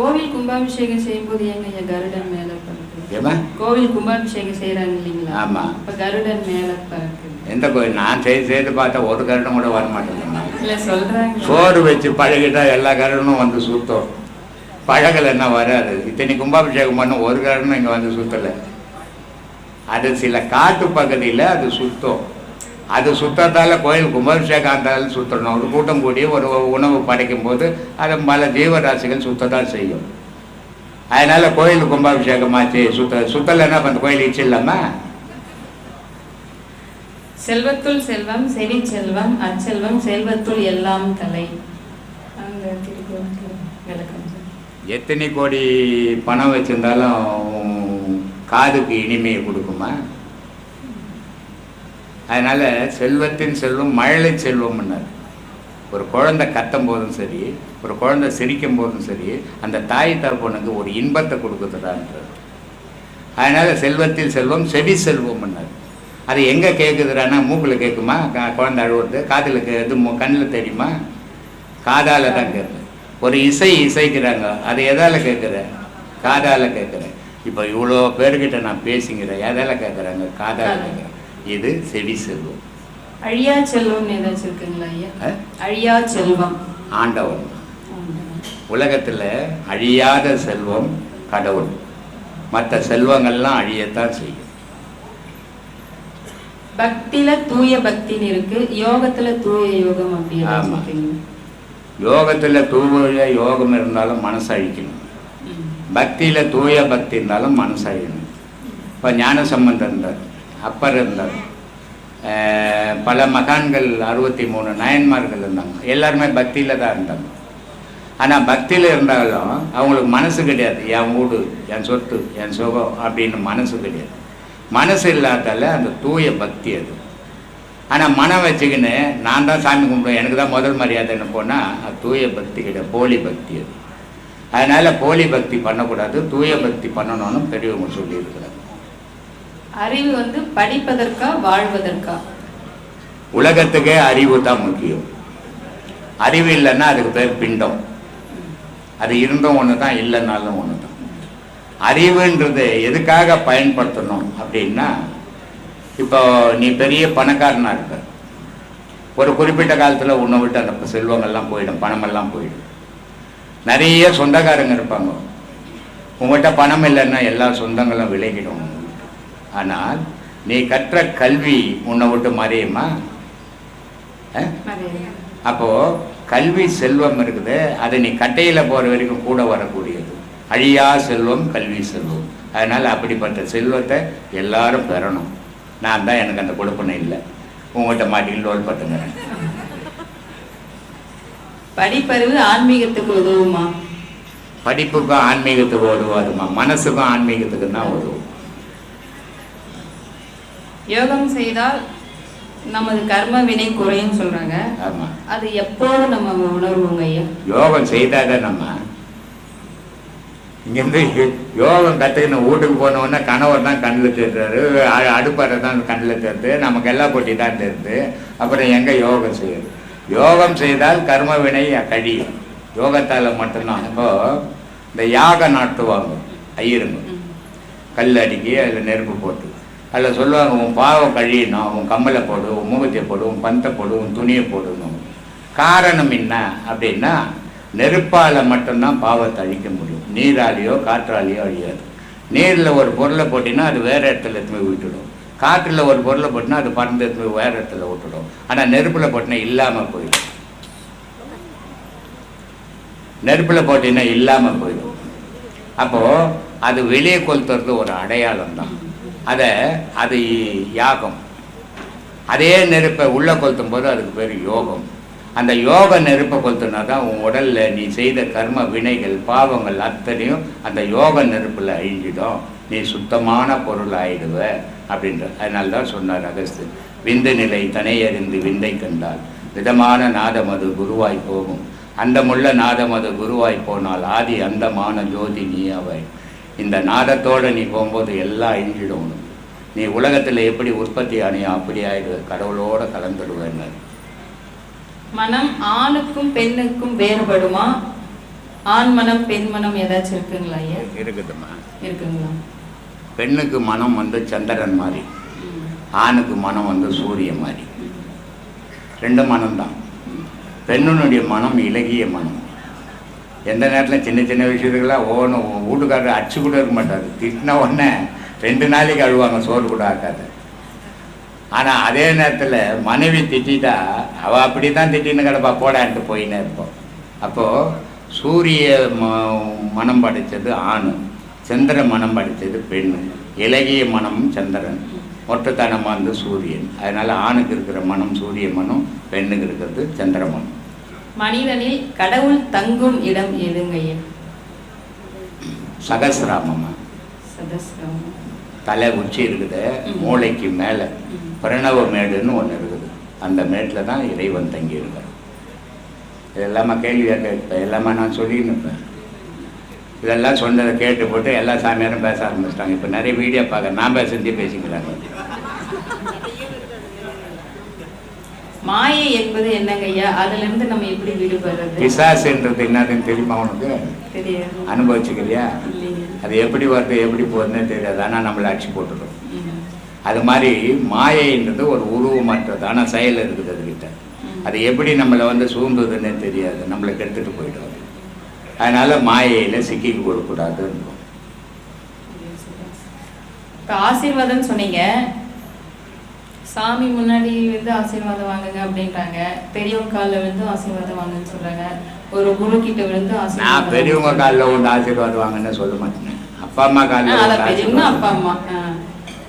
கோவில் கும்பாபிஷேகம் செய்யும்போது ஏங்க கருடன் மேல பறக்குது? கோவில் கும்பாபிஷேகம் செய்யறாங்க இல்லைங்களா ஆமா. அப்ப கருடன் மேல பறக்குது. எந்த கோயில் நான் செய்து செய்து பார்த்தா ஒரு கருடம் கூட வர மாட்டேங்குது இல்ல சொல்றாங்க. சோறு வச்சு பழகிட்டா எல்லா கருடனும் வந்து சுத்தம். பழகலைன்னா வராது. இத்தனை கும்பாபிஷேகம் பண்ண ஒரு கருடனும் இங்கே வந்து சுத்தலை. அது சில காட்டு பகுதியில் அது சுத்தம். அது சுத்தத்தால் கோயில் கும்பாபிஷேகம் இருந்தாலும் சுத்தணும். ஒரு கூட்டம் கூடி ஒரு உணவு படைக்கும் போது அது பல ஜீவராசிகள் சுத்தத்தான் செய்யும். அதனால கோயில் கும்பாபிஷேகமாச்சு. சுத்த சுத்தலைன்னா அந்த கோயில் இச்சு இல்லாமா செல்வத்துள் செல்வம் செவி செல்வம் அச்செல்வம் செல்வத்துள் எல்லாம் தலை. எத்தனை கோடி பணம் வச்சிருந்தாலும் காதுக்கு இனிமையை கொடுக்குமா? அதனால செல்வத்தின் செல்வம் மழலை செல்வம்னார் ஒரு குழந்தை கத்தும் போதும் சரி ஒரு குழந்தை சிரிக்கும் போதும் சரி அந்த தாய் தகப்பனுக்கு ஒரு இன்பத்தை கொடுக்குதுடான்றார். அதனால செல்வத்தில் செல்வம் செவி செல்வம்னார் அது எங்கே கேட்குதுடான்னா மூக்கில் கேட்குமா குழந்தை அழுவுறது காதில் இது கண்ணில் தெரியுமா? காதால தான் கேட்குது ஒரு இசை இசைக்கிறாங்க அது எதால் கேட்குற காதால கேட்குறேன் இப்போ இவ்வளோ பேர்கிட்ட நான் பேசிக்கிறேன் எதால் கேட்குறாங்க காதால கேட்குறேன் இது செவி செல்வம். அழியா செல்வம்னு ஏதாச்சும் இருக்குங்களா ஐயா? அழியா செல்வம். ஆண்டவன். உலகத்தில் அழியாத செல்வம் கடவுள். மற்ற செல்வங்கள்லாம் அழியத்தான் செய்யும். பக்தியில தூய பக்தின்னு இருக்கு யோகத்துல தூய யோகம் அப்படி ஏதாச்சும் ஆமா. இருக்குங்களா? யோகத்தில் தூய யோகம் இருந்தாலும் மனசு அழிக்கணும். பக்தியில் தூய பக்தி இருந்தாலும் மனசு அழியணும். இப்போ ஞான சம்பந்தம் இருந்தார் அப்பர் இருந்தார் பல மகான்கள் அறுபத்தி மூணு நயன்மார்கள் இருந்தாங்க. எல்லாருமே பக்தியில் தான் இருந்தாங்க. ஆனால் பக்தியில் இருந்தாலும் அவங்களுக்கு மனசு கிடையாது. என் வீடு என் சொத்து என் சுகம் அப்படின்னு மனசு கிடையாது. மனசு இல்லாதால அந்த தூய பக்தி அது. ஆனால் மனம் வச்சுக்கின்னு நான் தான் சாமி கும்பிடுவேன். எனக்கு தான் முதல் மரியாதைன்னு போனால் அது தூய பக்தி கிடையாது. போலி பக்தி அது. அதனால் போலி பக்தி பண்ணக்கூடாது. தூய பக்தி பண்ணணும்னு பெரியவங்க சொல்லியிருக்கிறாங்க. அறிவு வந்து படிப்பதற்கா வாழ்வதற்கா? உலகத்துக்கே அறிவு தான் முக்கியம். அறிவு இல்லைன்னா அதுக்கு பேர் பிண்டம். அது இருந்தும் ஒன்று தான் இல்லைன்னாலும் ஒன்று தான் அறிவுன்றது எதுக்காக பயன்படுத்தணும் அப்படின்னா இப்போ நீ பெரிய பணக்காரனாக இருக்க ஒரு குறிப்பிட்ட காலத்தில் உன்னை விட்டு அந்த செல்வங்கள்லாம் போயிடும் பணமெல்லாம் போயிடும். நிறைய சொந்தக்காரங்க இருப்பாங்க. உங்கள்கிட்ட பணம் இல்லைன்னா எல்லா சொந்தங்களும் விலகிடும். ஆனால் நீ கற்ற கல்வி உன்னை விட்டு மறையுமா? அஹ்? மறையாது. அப்போ கல்வி செல்வம் இருக்குது அது நீ கட்டையில் போகிற வரைக்கும் கூட வரக்கூடியது. அழியா செல்வம் கல்வி செல்வம். அதனால் அப்படிப்பட்ட செல்வத்தை எல்லாரும் பெறணும். நான் தான் எனக்கு அந்த கொடுப்பனை இல்லை. உங்கள்கிட்ட மாட்டிக்கிட்டு லோல் பட்டுங்கிறேன். படிப்பறிவு ஆன்மீகத்துக்கு உதவுமா? படிப்புக்கும் ஆன்மீகத்துக்கு உதவாதுமா? மனசுக்கும் ஆன்மீகத்துக்கு தான் உதவும். யோகம் செய்தால் நமது கர்ம வினை குறையும் சொல்றாங்க. ஆமாம் அது எப்போது நம்ம உணர்வோங்க ஐயா? யோகம் செய்தாத நம்ம இங்கேருந்து யோகம் கற்றுக்கின வீட்டுக்கு போனோடனே கணவர் தான் கண்ணில் தெரிறாரு அடுப்பறை தான் கண்ணில் தெரியுது நமக்கு எல்லாம் கொட்டி தான் தெரியுது அப்புறம் எங்கே யோகம் செய்யுது? யோகம் செய்தால் கர்ம வினை கழியும். யோகத்தால் மட்டும்தான். இப்போ இந்த யாகம் நாட்டுவாங்க ஐயருங்க. கல் அடுக்கி அதில் நெருப்பு போட்டு. அதில் சொல்லுவாங்க உன் பாவம் கழியணும் உன் கம்மலை போடு உன் மூகத்தை போடு உன் பந்தை போடு உன் துணியை போடணும் காரணம் என்ன அப்படின்னா நெருப்பால் மட்டும்தான் பாவத்தை அழிக்க முடியும். நீராலேயோ காற்றாலேயோ அழியாது. நீரில் ஒரு பொருளை போட்டினா அது வேறு இடத்துல எடுத்து போய் விட்டுடும் காற்றில் ஒரு பொருளை போட்டினா அது பறந்து எடுத்து போய் வேறு இடத்துல விட்டுடும் ஆனால் நெருப்பில் போட்டினா இல்லாமல் போயிடும். நெருப்பில் போட்டினா இல்லாமல் போயிடும். அப்போது அது வெளியே கொளுத்துறது ஒரு அடையாளம் தான் அதை அது யாகம். அதே நெருப்பை உள்ளே கொளுத்தும் போது அதுக்கு பேர் யோகம். அந்த யோக நெருப்பை கொளுத்துனா தான் உன் உடலில் நீ செய்த கர்ம வினைகள் பாவங்கள் அத்தனையும் அந்த யோக நெருப்பில் அழிஞ்சிடும். நீ சுத்தமான பொருள் ஆயிடுவ அப்படின்ற அதனால தான் சொன்னார் அகஸ்து. விந்து நிலை தனையறிந்து விந்தை கண்டால். விதமான நாதமது குருவாய் போகும். அந்தமுள்ள நாதமது குருவாய் போனால் ஆதி அந்தமான ஜோதி நீ அவை இந்த நாதத்தோட நீ போகும்போது எல்லாம் அழிஞ்சிடும் உனக்கு. நீ உலகத்தில் எப்படி உற்பத்தி ஆனியோ அப்படி ஆயிடுவ கடவுளோட கலந்துடுவேன்னு மனம் ஆணுக்கும் பெண்ணுக்கும் வேறுபடுமா? ஆண் மனம் பெண் மனம் ஏதாச்சும் இருக்குங்களா ஐயா? இருக்குதும்மா. இருக்குங்களா? பெண்ணுக்கு மனம் வந்து சந்திரன் மாதிரி. ஆணுக்கு மனம் வந்து சூரியன் மாதிரி. ரெண்டு மனம்தான். பெண்ணுனுடைய மனம் இலகிய மனம். எந்த நேரத்தில் சின்ன சின்ன விஷயத்துக்கெல்லாம் ஒவ்வொன்றும் வீட்டுக்காரர் அடிச்சு கூட இருக்க மாட்டார். திட்டின உடனே ரெண்டு நாளைக்கு அழுவாங்க சோறு கூட ஆக்காது. ஆனால் அதே நேரத்தில் மனைவி திட்டா அவள் அப்படி தான் திட்டின்னு கிடப்பா போடான்ட்டு போயின்னே இருப்போம் அப்போது சூரிய ம- மனம் படித்தது ஆண் சந்திர மனம் படித்தது பெண் இலகிய மனம் சந்திரன் மொட்டத்தனமாக வந்து சூரியன். அதனால் ஆணுக்கு இருக்கிற மனம் சூரிய மனம் பெண்ணுக்கு இருக்கிறது சந்திர மனம். மனிதனில் கடவுள் தங்கும் இடம் எதுங்க ஐயா சகசிராமமா. சதஸ்ரம் தலை உச்சி இருக்குது. மூளைக்கு மேலே. பிரணவ மேடுன்னு ஒன்று இருக்குது. அந்த மேட்டில் தான் இறைவன் தங்கி இருக்கார் இதெல்லாமா கேள்வியாக கேட்பேன் எல்லாமே நான் சொல்லின்னு இருப்பேன். இதெல்லாம் சொன்னதை கேட்டு போட்டு எல்லா சாமியாரும் பேச ஆரம்பிச்சிட்டாங்க. இப்போ நிறைய வீடியோ பார்க்க நான் பேசுறதே பேசிக்கிறாங்க. மாயை என்பது என்னங்க ஐயா? அதுல இருந்து நம்ம எப்படி விடுபடுறது? பிசாசுன்றது என்னதுன்னு தெரியுமா உனக்கு? தெரியாது. அனுபவிச்சுக்கிறியா. அது எப்படி வருது எப்படி போகுதுன்னே தெரியாது. ஆனால் நம்மளை அடிச்சு போட்டுடும். அது மாதிரி மாயைன்றது ஒரு உருவமற்றது ஆனால் செயல் இருக்குது அதுக்கிட்ட. அது எப்படி நம்மளை வந்து சூழ்ந்ததுன்னே தெரியாது. நம்மளை கெடுத்துட்டு போயிடும் அது. அதனால மாயையில் சிக்கிக்க கொடுக்கூடாதுன்னு ஆசீர்வாதம் சொன்னீங்க. சாமி முன்னாடி வந்து ஆசீர்வாதம் வாங்குங்க அப்படின்றாங்க. பெரியவங்க காலில் விழுந்து ஆசீர்வாதம் வாங்குன்னு சொல்றாங்க. ஒரு குரு கிட்ட விழுந்து நான் ஆசீர்வாதம் பெரியவங்க காலில் வந்து ஆசீர்வாதம் வாங்கன்னு சொல்ல மாட்டேன். அப்பா அம்மா காலில் பெரியவங்க அப்பா அம்மா.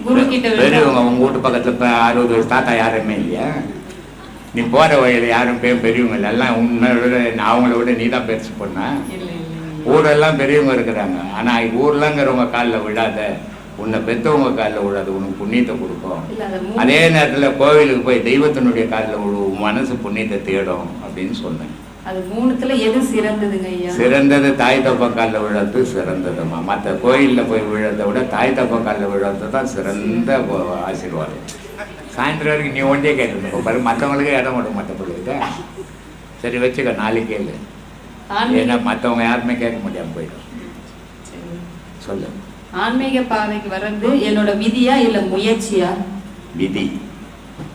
குரு கிட்ட பெரியவங்க உங்க வீட்டு பக்கத்துல இப்போ அறுபது வயசு தாத்தா யாருமே இல்லையா? நீ போற வழியில யாரும் பேர் பெரியவங்க இல்லை. எல்லாம் உன்னை விட அவங்கள விட நீ தான் பெருசு பொண்ணா. ஊரெல்லாம் பெரியவங்க இருக்கிறாங்க. ஆனா ஊர்லங்கிறவங்க காலில் விழாத. உன்னை பெத்தவங்க காலில் விழாது உனக்கு புண்ணியத்தை கொடுக்கும். அது நேரத்துல கோவிலுக்கு போய் தெய்வத்தினுடைய காலில் விழு மனசு புண்ணியத்தை தேடும் அப்படின்னு சொன்னேன். அது மூணுத்துல எது சிறந்ததுங்க ஐயா? சிறந்தது தாய் தப்பா காலில் விழறது சிறந்ததுமா மற்ற கோயிலில் போய் விழறதை விட தாய் தப்பா காலில் விழறது தான் சிறந்த ஆசீர்வாதம். சாயந்தரம் வரைக்கும் நீ ஒன்றே கேட்டு பாரு மற்றவங்களுக்கு இடம் விட பிள்ளைகிட்ட சரி வச்சுக்க நாளைக்கு கேளு ஏன்னா மற்றவங்க யாருமே கேட்க முடியாம போயிடும். சொல்லு. ஆன்மீக பாதைக்கு வர்றது என்னோட விதியா இல்ல முயற்சியா? விதி.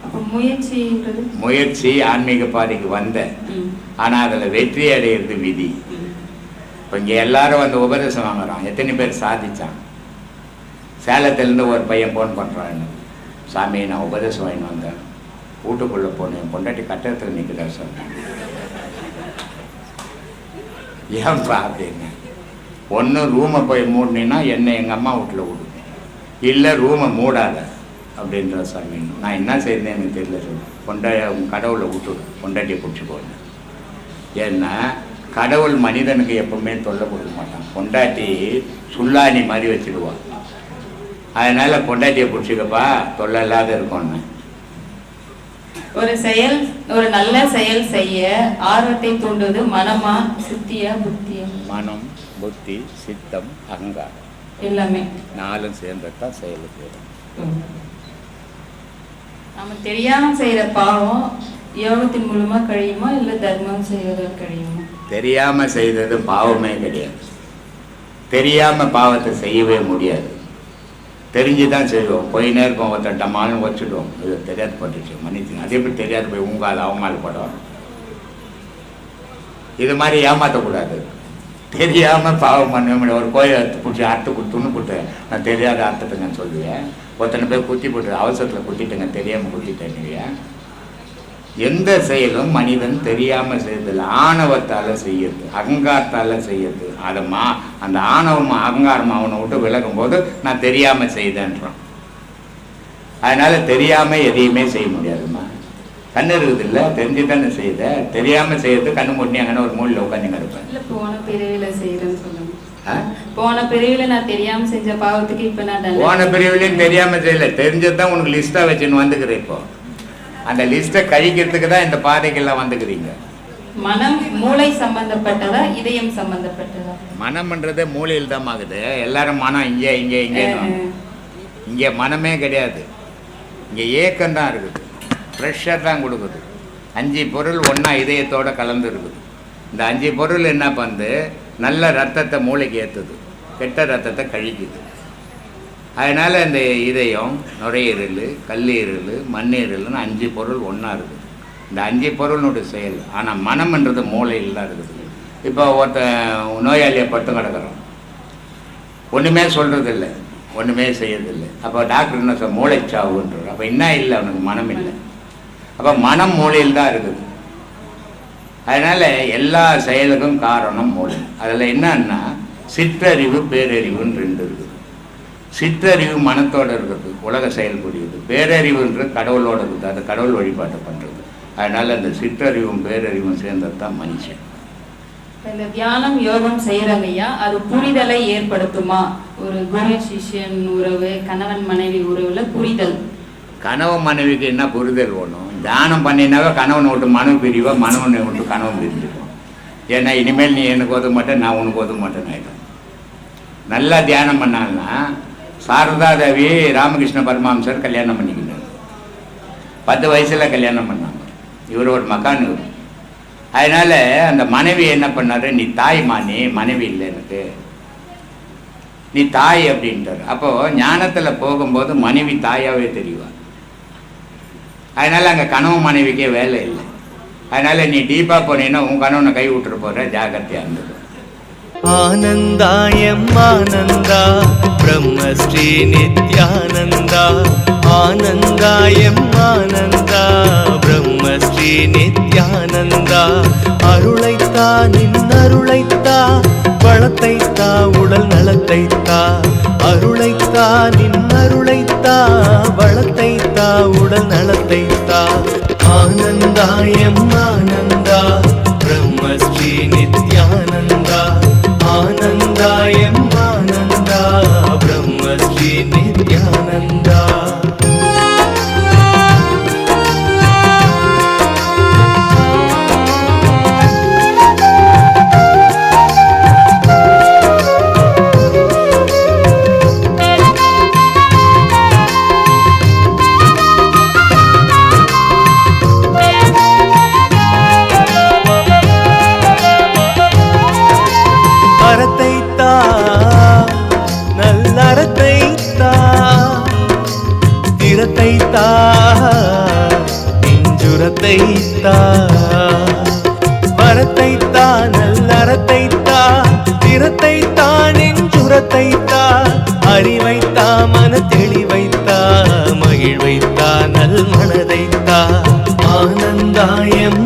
அப்ப முயற்சின்றது? முயற்சி ஆன்மீக பாதைக்கு வந்த. ஆனா அதுல வெற்றி அடையிறது விதி. இப்போ இங்கே எல்லாரும் வந்து உபதேசம் வாங்குறான் எத்தனை பேர் சாதிச்சான் சேலத்துலேருந்து ஒரு பையன் ஃபோன் பண்ணுறான் சாமி நான் உபதேசம் வாங்கிட்டு வந்தேன். வீட்டுக்குள்ளே போனேன் பொண்டாட்டி கட்டடத்தில் நிற்கிறா சொன்னேன். ஏன்பா அப்படின்னு. ஒன்று ரூமை போய் மூடினீன்னா என்னை எங்கள் அம்மா வீட்டில் விடு. இல்லை ரூமை மூடாத அப்படின்ற சாமி. நான் என்ன செய்யறேன்னு எனக்கு தெரியல சொல்லு. கொண்டா கடவுளை விட்டுடு பொண்டாட்டியை பிடிச்சி போனேன் ஏன்னா கடவுள் மனிதனுக்கு எப்பவுமே தொல்லை கொடுக்க மாட்டான். கொண்டாட்டி சுல்லாணி மாதிரி வச்சிடுவான் அதனால் பொண்டாட்டியை பிடிச்சிக்கப்பா தொல்லை இல்லாத இருக்கோன்னு. ஒரு செயல் ஒரு நல்ல செயல் செய்ய ஆர்வத்தை தூண்டுவது மனமா சித்தியா புத்தியா? மனம் புத்தி சித்தம் அகங்காரம். எல்லாமே. நாலும் சேர்ந்தது தான் செயலுக்கு வரும். நம்ம தெரியாம செய்யற பாவம் யோகத்தின் மூலமா கழியுமா இல்ல தர்மம் செய்வதால் கழியுமா? தெரியாம செய்தது பாவமே கிடையாது. தெரியாம பாவத்தை செய்யவே முடியாது. தெரிஞ்சு தான் செய்வோம். போயினே நேரம் ஒருத்தன் டமாலும் வச்சுடுவோம் இது தெரியாது போட்டுச்சு மன்னிச்சுங்க அதே மாதிரி தெரியாது? போய் உங்கால் அவமானப்படும் இது மாதிரி ஏமாற்றக்கூடாது தெரியாமல் பாவம் பண்ண முடியாது ஒரு கோயில் எடுத்து பிடிச்சி அறுத்து கொடுத்துன்னு கொடுத்து நான் தெரியாத அர்த்தத்துங்கன்னு சொல்லுவேன். ஒருத்தனை போய் குத்தி போட்டு அவசரத்தில் குத்திட்டேங்க. தெரியாமல் குத்திட்டேன் எந்த செயலும் மனிதன் தெரியாம செய்யறதில்ல. ஆணவத்தால செய்யறது அகங்காரத்தால செய்யறது. அதை மா அந்த ஆணவம் அகங்காரம் அவனை விட்டு விலகும் போது நான் தெரியாம செய்தேன்றான். அதனால தெரியாம எதையுமே செய்ய முடியாதும்மா. கண்ணு இருக்குது இல்லை தெரிஞ்சு தானே செய்யுத தெரியாமல் செய்யறது கண்ணு மூட்டி அங்கே ஒரு மூலையில் உட்காந்து கிடப்பேன் போன சொல்லுங்க. பிறவில நான் தெரியாம செஞ்ச பாவத்துக்கு இப்ப நான் போன பிரிவுலையும் தெரியாமல் செய்யல. தெரிஞ்சது தான் உனக்கு லிஸ்ட்டாக வச்சுன்னு வந்துக்கிறேன் இப்போ. அந்த லிஸ்ட்டை கழிக்கிறதுக்கு தான் இந்த பாதைக்கெல்லாம் வந்துக்கிறீங்க மனம் மூளை சம்பந்தப்பட்டதா இதயம் சம்பந்தப்பட்டதா? மனம்ன்றதே மூலையில் தான் ஆகுது. எல்லாரும் மனம் இங்கே இங்கே இங்கே இங்கே மனமே கிடையாது. இங்கே ஏக்கம் தான் இருக்குது. ப்ரெஷர் தான் கொடுக்குது. அஞ்சு பொருள் ஒன்றா இதயத்தோட கலந்து இருக்குது. இந்த அஞ்சு பொருள் என்ன பண்ணுது? நல்ல ரத்தத்தை மூளைக்கு ஏற்றுது கெட்ட ரத்தத்தை கழிக்குது. அதனால் இந்த இதயம் நுரையீரல் கல்லீரல் மண்ணீரல்னு அஞ்சு பொருள் ஒன்றா இருக்குது. இந்த அஞ்சு பொருளினுடைய செயல். ஆனால் மனம்ன்றது மூளையில் தான் இருக்குது. இப்போ ஒருத்தன் நோயாளியை பட்டு கிடக்கிறோம் ஒன்றுமே சொல்கிறதில்ல ஒன்றுமே செய்யறதில்லை. அப்போ டாக்டர் என்ன சார் மூளைச்சாவுன்றார். அப்போ என்ன இல்லை அவனுக்கு? மனம் இல்லை. அப்போ மனம் மூளையில் தான் இருக்குது. அதனால் எல்லா செயலுக்கும் காரணம் மூளை. அதில் என்னன்னா சிற்றறிவு பேரறிவுன்னு சிற்றறிவு மனத்தோட இருக்குது உலக செயல்புரியுது பேரறிவுன்றது கடவுளோட இருக்குது அது கடவுள் வழிபாட்டை பண்ணுறது அதனால் அந்த சிற்றறிவும் பேரறிவும் சேர்ந்தது தான் மனுஷன். இந்த தியானம் யோகம் செய்யறாங்க ஐயா அது புரிதலை ஏற்படுத்துமா? ஒரு குரு சிஷ்யன் உறவு கணவன் மனைவி உறவுல புரிதல். கனவு மனைவிக்கு என்ன புரிதல் வேணும்? தியானம் பண்ணினாவே கணவனை விட்டு மனைவி பிரிவா மனவனை விட்டு கனவு பிரிஞ்சிடும் ஏன்னா இனிமேல் நீ எனக்கு ஒதுக்க மாட்டேன் நான் உனக்கு ஒதுக்க மாட்டேன் ஆயிடும் நல்லா தியானம் பண்ணாங்கன்னா சாரதாதேவி ராமகிருஷ்ண பரமாம்சர் கல்யாணம் பண்ணிக்கிட்டார். பத்து வயசில் கல்யாணம் பண்ணாங்க. இவர் ஒரு மகான் இவர். அந்த மனைவி என்ன பண்ணார்? நீ தாய்மா நீ மனைவி இல்லை எனக்கு. நீ தாய் அப்படின்ட்டார். அப்போது ஞானத்தில் போகும்போது மனைவி தாயாவே தெரிவா. அதனால் அங்கே கனவு மனைவிக்கே வேலை இல்லை. அதனால் நீ டீப்பாக போனீங்கன்னா உன் கணவனை கை விட்டுட்டு போகிற ஜாக்கிரதையாக இருந்தது ஆனந்தாயம் ஆனந்தா பிரம்மஸ்ரீ நித்யானந்தா ஆனந்தாயம் ஆனந்தா பிரம்மஸ்ரீ நித்யானந்தா. அருளைத்தா நின் அருளைத்தா வளத்தைத்தா உடல் நலத்தைத்தா. அருளைத்தா நின் அருளைத்தா வளத்தைத்தா உடல் நலத்தைத்தா. ஆனந்தாயம் ஆனந்தா தானின் சுரத்தைத்தா அறிவைத்தா மன தெளிவைத்தா மகிழ்வைத்தா நல் மனதைத்தா ஆனந்தாயம்